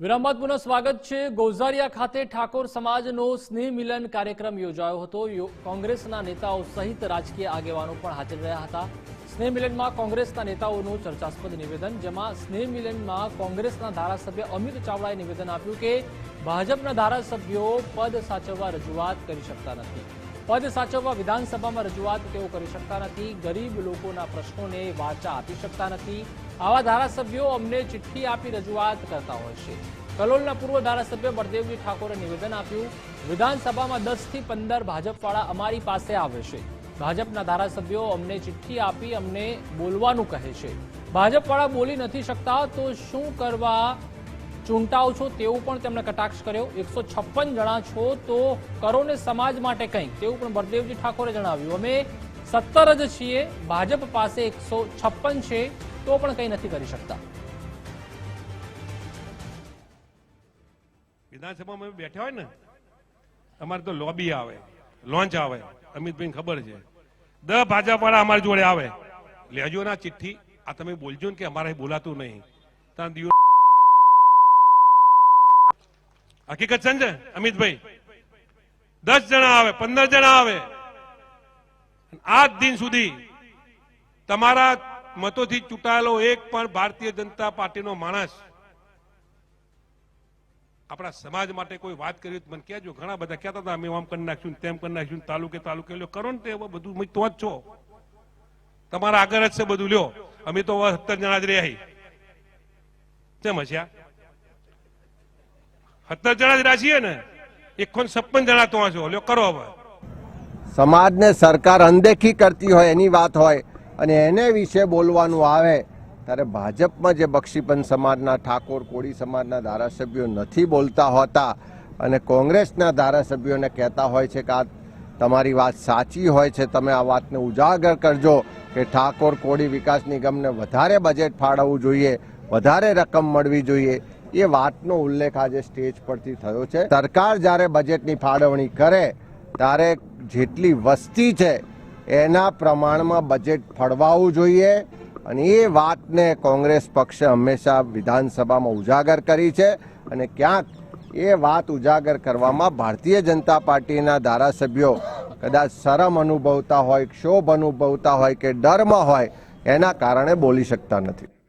વિરામ સ્વાગત છે. ગોઝારિયા ખાતે ઠાકોર સમાજનો સ્નેહ મિલન કાર્યક્રમ યોજાયો હતો. કોંગ્રેસના નેતાઓ સહિત રાજકીય આગેવાનો પણ હાજર રહ્યા હતા. સ્નેહ મિલનમાં કોંગ્રેસના નેતાઓનું ચર્ચાસ્પદ નિવેદન, જેમાં સ્નેહ મિલનમાં કોંગ્રેસના ધારાસભ્ય અમિત ચાવડાએ નિવેદન આપ્યું કે, ભાજપના ધારાસભ્યો પદ સાચવવા રજૂઆત કરી શકતા નથી. પદ સાચવવા વિધાનસભામાં રજૂઆત તેઓ કરી શકતા નથી. ગરીબ લોકોના પ્રશ્નોને વાચા આપી શકતા નથી. આવા ધારાસભ્યો અમને ચિઠ્ઠી આપી રજૂઆત કરતા હોય છે. કલોલના પૂર્વ ધારાસભ્ય બળદેવજી ઠાકોરે નિવેદન આપ્યું, વિધાનસભામાં દસથી પંદર ભાજપવાળા અમારી પાસે આવે છે. ભાજપના ધારાસભ્યો અમને ચિઠ્ઠી આપી અમને બોલવાનું કહે છે. ભાજપવાળા બોલી નથી શકતા તો શું કરવા ચૂંટાઓ છો તેવું પણ તેમણે કટાક્ષ કર્યો. એકસો છપ્પન જણા છો તો કરો ને સમાજ માટે કંઈક તેવું પણ બળદેવજી ઠાકોરે જણાવ્યું. અમે સત્તર જ છીએ, ભાજપ પાસે એકસો છપ્પન છે, તો પણ કંઈ નથી કરી શકતા. વિધાનસભામાં બેઠા હોય ને, અમારે તો લોબી આવે લોન્ચ આવે અમિતભાઈ ખબર છે. દ ભાજપ વાળા અમારી જોડે આવે. લેજો ના ચિઠ્ઠી, આ તમે બોલજો ને કે અમારે બોલાતું નહીં. ત્યાં દિયો હકીકત છે ને અમિતભાઈ. દસ જણા આવે, પંદર જણા આવે. આજ દિન સુધી તમારા મતોથી ચૂંટાયેલો એક પણ ભારતીય જનતા પાર્ટીનો માણસ આપણા સમાજ માટે કોઈ વાત કરી મને કહેજો. ઘણા બધા કહેતા હતા, અમે આમ કરી નાખ્યું તેમ કરી નાખ્યું તાલુકે તાલુકે લ્યો. કરો ને તે બધું તો જ છો. તમારા આગળ જ છે બધું, લ્યો. અમે તો સત્તર જણા જ રહ્યા કેમ હસ્યા? સત્તર જણા જ રહ્યા ને એકો છપ્પન જણા તો છો લ્યો, કરો હવે. સમાજને સરકાર અનદેખી કરતી હોય એની વાત હોય અને એને વિશે બોલવાનું આવે, ત્યારે ભાજપમાં જે બક્ષીપંત સમાજના ઠાકોર, કોળી સમાજના ધારાસભ્યો નથી બોલતા હોતા અને કોંગ્રેસના ધારાસભ્યોને કહેતા હોય છે કે આ તમારી વાત સાચી હોય છે, તમે આ વાતને ઉજાગર કરજો કે ઠાકોર, કોળી વિકાસ નિગમને વધારે બજેટ ફાળવવું જોઈએ, વધારે રકમ મળવી જોઈએ. એ વાતનો ઉલ્લેખ આજે સ્ટેજ પરથી થયો છે. સરકાર જ્યારે બજેટની ફાળવણી કરે, ત્યારે જેટલી વસ્તી છે, એના પ્રમાણમાં બજેટ ફળવાવું જોઈએ અને એ વાતને કોંગ્રેસ પક્ષે હંમેશા વિધાનસભામાં ઉજાગર કરી છે અને ક્યાંક એ વાત ઉજાગર કરવામાં ભારતીય જનતા પાર્ટીના ધારાસભ્યો કદાચ શરમ અનુભવતા હોય, ક્ષોભ અનુભવતા હોય કે ડરમાં હોય, એના કારણે બોલી શકતા નથી.